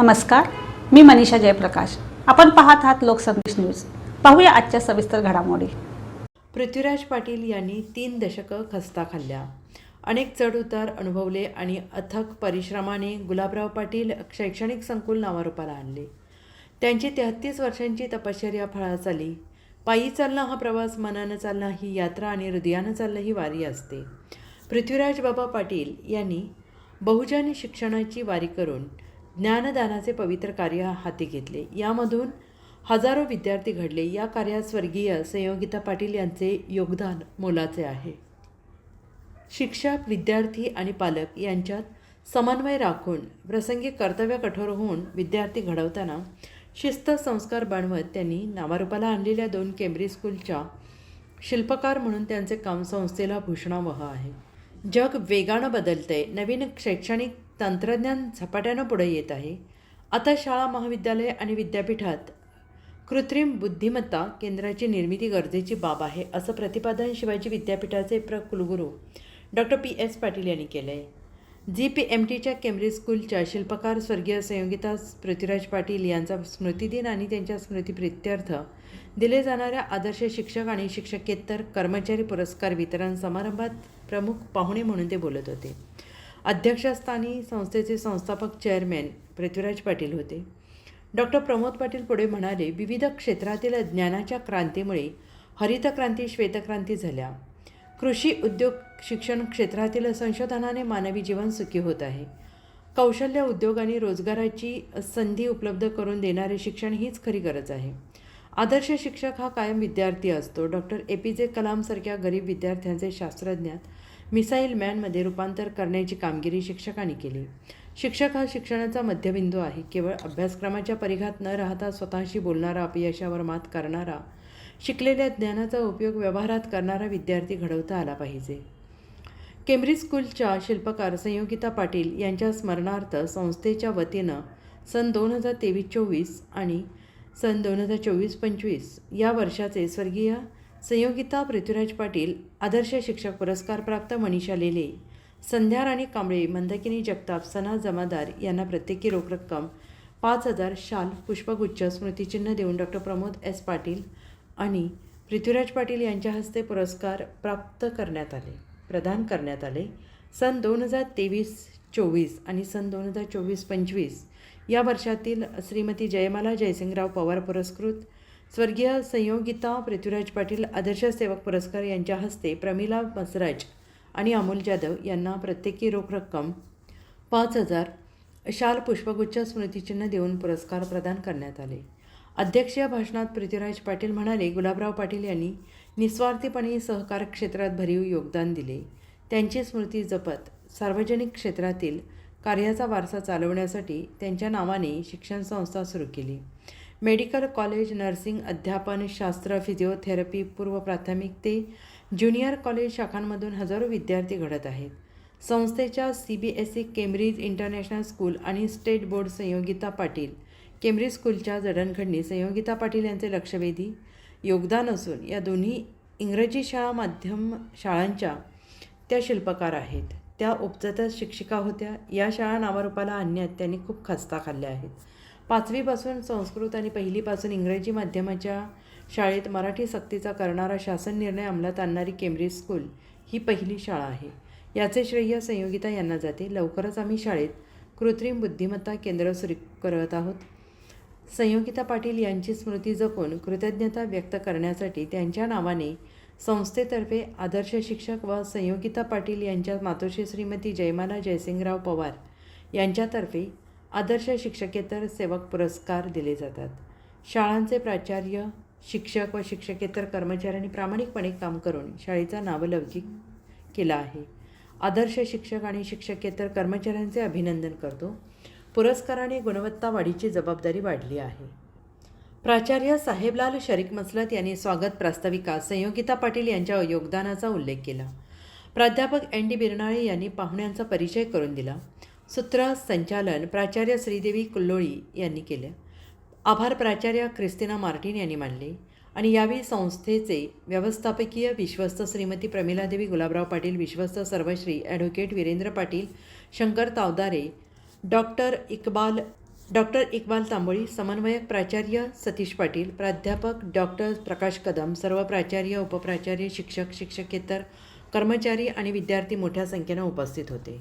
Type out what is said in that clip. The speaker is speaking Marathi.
नमस्कार मी मनीषा जयप्रकाश. आपण पाहत आहात लोकसंदेश न्यूज. पाहूया आजच्या सविस्तर घडामोडी. पृथ्वीराज पाटील यांनी तीन दशकं खस्ता खाल्ल्या. अनेक चढउतार अनुभवले आणि अथक परिश्रमाने गुलाबराव पाटील शैक्षणिक संकुल नावारूपाला आणले. त्यांची तेहत्तीस वर्षांची तपश्चर्या फळास आली पायी चालणं हा प्रवास मनानं चालणं ही यात्रा आणि हृदयानं चालणं ही वारी असते. पृथ्वीराज बाबा पाटील यांनी बहुजन शिक्षणाची वारी करून ज्ञानदानाचे पवित्र कार्य हाती घेतले. यामधून हजारो विद्यार्थी घडले. या कार्यात स्वर्गीय संयोगिता पाटील यांचे योगदान मोलाचे आहे. शिक्षक विद्यार्थी आणि पालक यांच्यात समन्वय राखून प्रसंगी कर्तव्य कठोर होऊन विद्यार्थी घडवताना शिस्त संस्कार बनवत त्यांनी नावारूपाला आणलेल्या दोन केम्ब्रिज स्कूलच्या शिल्पकार म्हणून त्यांचे काम संस्थेला भूषणावह आहे. जग वेगानं बदलतंय. नवीन शैक्षणिक तंत्रज्ञान झपाट्यानं पुढे येत आहे. आता शाळा महाविद्यालय आणि विद्यापीठात कृत्रिम बुद्धिमत्ता केंद्राची निर्मिती गरजेची बाब आहे असं प्रतिपादन शिवाजी विद्यापीठाचे प्र कुलगुरू डॉक्टर पी. एस. पाटील यांनी केलं आहे जी पी एम टीच्या केम्ब्रिज स्कूलच्या शिल्पकार स्वर्गीय संयोगिता पृथ्वीराज पाटील यांचा स्मृतिदिन आणि त्यांच्या स्मृतिप्रित्यर्थ दिले जाणाऱ्या आदर्श शिक्षक आणि शिक्षकेतर कर्मचारी पुरस्कार वितरण समारंभात प्रमुख पाहुणे म्हणून ते बोलत होते. अध्यक्षस्थानी संस्थेचे संस्थापक चेअरमॅन पृथ्वीराज पाटील होते. डॉक्टर प्रमोद पाटील पुढे म्हणाले विविध क्षेत्रातील ज्ञानाच्या क्रांतीमुळे हरितक्रांती श्वेतक्रांती झाल्या. कृषी उद्योग शिक्षण क्षेत्रातील संशोधनाने मानवी जीवन सुखी होत आहे. कौशल्य उद्योग आणि रोजगाराची संधी उपलब्ध करून देणारे शिक्षण हीच खरी गरज आहे. आदर्श शिक्षक हा कायम विद्यार्थी असतो. डॉक्टर ए पी जे कलामसारख्या गरीब विद्यार्थ्यांचे शास्त्रज्ञात मिसाईल मॅनमध्ये रूपांतर करण्याची कामगिरी शिक्षकांनी केली. शिक्षक हा शिक्षणाचा मध्यबिंदू आहे. केवळ अभ्यासक्रमाच्या परिघात न राहता स्वतःशी बोलणारा अपयशावर मात करणारा शिकलेल्या ज्ञानाचा उपयोग व्यवहारात करणारा विद्यार्थी घडवता आला पाहिजे. केम्ब्रिज स्कूलच्या शिल्पकार संयोगिता पाटील यांच्या स्मरणार्थ संस्थेच्या वतीनं सन दोन हजार तेवीस चोवीस आणि सन दोन हजार चोवीस पंचवीस या वर्षाचे स्वर्गीय संयोगिता पृथ्वीराज पाटील आदर्श शिक्षक पुरस्कार प्राप्त मनीषा लेले संध्या राणी कांबळे मंदाकिनी जगताप सना जमादार यांना प्रत्येकी रोख रक्कम पाच हजार शाल पुष्पगुच्छ स्मृतिचिन्ह देऊन डॉक्टर प्रमोद एस. पाटील आणि पृथ्वीराज पाटील यांच्या हस्ते पुरस्कार प्राप्त करण्यात आले प्रदान करण्यात आले. सन दोन हजार तेवीस चोवीस आणि सन दोन हजार चोवीस पंचवीस या वर्षातील श्रीमती जयमाला जयसिंगराव पवार पुरस्कृत स्वर्गीय संयोगिता पृथ्वीराज पाटील आदर्श सेवक पुरस्कार यांच्या हस्ते प्रमिला मसराज आणि अमोल जाधव यांना प्रत्येकी रोख रक्कम पाच हजार शाल पुष्पगुच्छ स्मृतिचिन्ह देऊन पुरस्कार प्रदान करण्यात आले. अध्यक्षीय भाषणात पृथ्वीराज पाटील म्हणाले गुलाबराव पाटील यांनी निस्वार्थीपणे सहकार क्षेत्रात भरीव योगदान दिले. त्यांची स्मृती जपत सार्वजनिक क्षेत्रातील कार्याचा वारसा चालवण्यासाठी त्यांच्या नावाने शिक्षण संस्था सुरू केली. मेडिकल कॉलेज नर्सिंग अध्यापन शास्त्र फिजिओथेरपी पूर्व प्राथमिक ते ज्युनियर कॉलेज शाखांमधून हजारो विद्यार्थी घडत आहेत. संस्थेच्या C B S E Cambridge International School आणि state board Sanyogita Patil Cambridge स्कूलच्या जडणघडणी संयोगिता पाटील यांचे लक्षवेधी योगदान असून या दोन्ही इंग्रजी शाळा माध्यम शाळांच्या त्या शिल्पकार आहेत. त्या उपजतच शिक्षिका होत्या. या शाळा नावारूपाला आणण्यात त्यांनी खूप खस्ता खाल्ल्या आहेत. पाचवीपासून संस्कृत आणि पहिलीपासून इंग्रजी माध्यमाच्या शाळेत मराठी सक्तीचा करणारा शासन निर्णय अंमलात आणणारी केम्ब्रिज स्कूल ही पहिली शाळा आहे. याचे श्रेय संयोगिता यांना जाते. लवकरच आम्ही शाळेत कृत्रिम बुद्धिमत्ता केंद्र सुरू करत आहोत. संयोगिता पाटील यांची स्मृती जपून कृतज्ञता व्यक्त करण्यासाठी त्यांच्या नावाने संस्थेतर्फे आदर्श शिक्षक व संयोगिता पाटील यांच्या मातोश्री श्रीमती जयमाला जयसिंगराव पवार यांच्यातर्फे आदर्श शिक्षकेतर सेवक पुरस्कार दिले जातात. शाळांचे प्राचार्य शिक्षक व शिक्षकेतर कर्मचाऱ्यांनी प्रामाणिकपणे काम करून शाळेचा नावलौकिक केला आहे. आदर्श शिक्षक आणि शिक्षकेतर कर्मचाऱ्यांचे अभिनंदन करतो. पुरस्काराने गुणवत्ता वाढीची जबाबदारी वाढली आहे. प्राचार्य साहेबलाल शरीक मसलत यांनी स्वागत प्रास्ताविकात संयोगिता पाटील यांच्या योगदानाचा उल्लेख केला. प्राध्यापक एन डी बिरनाळे यांनी पाहुण्यांचा परिचय करून दिला. सूत्र संचालन प्राचार्य श्रीदेवी कुल्लोळी यांनी केलं. आभार प्राचार्य क्रिस्तिना मार्टिन यांनी मानले. आणि यावेळी संस्थेचे व्यवस्थापकीय विश्वस्त श्रीमती प्रमिलादेवी गुलाबराव पाटील विश्वस्त सर्वश्री advocate Virendra Patil Shankar Tawdare doctor Iqbal doctor Iqbal Tamboli समन्वयक प्राचार्य सतीश पाटील प्राध्यापक डॉक्टर प्रकाश कदम सर्व प्राचार्य उपप्राचार्य शिक्षक शिक्षकेतर कर्मचारी आणि विद्यार्थी मोठ्या संख्येनं उपस्थित होते.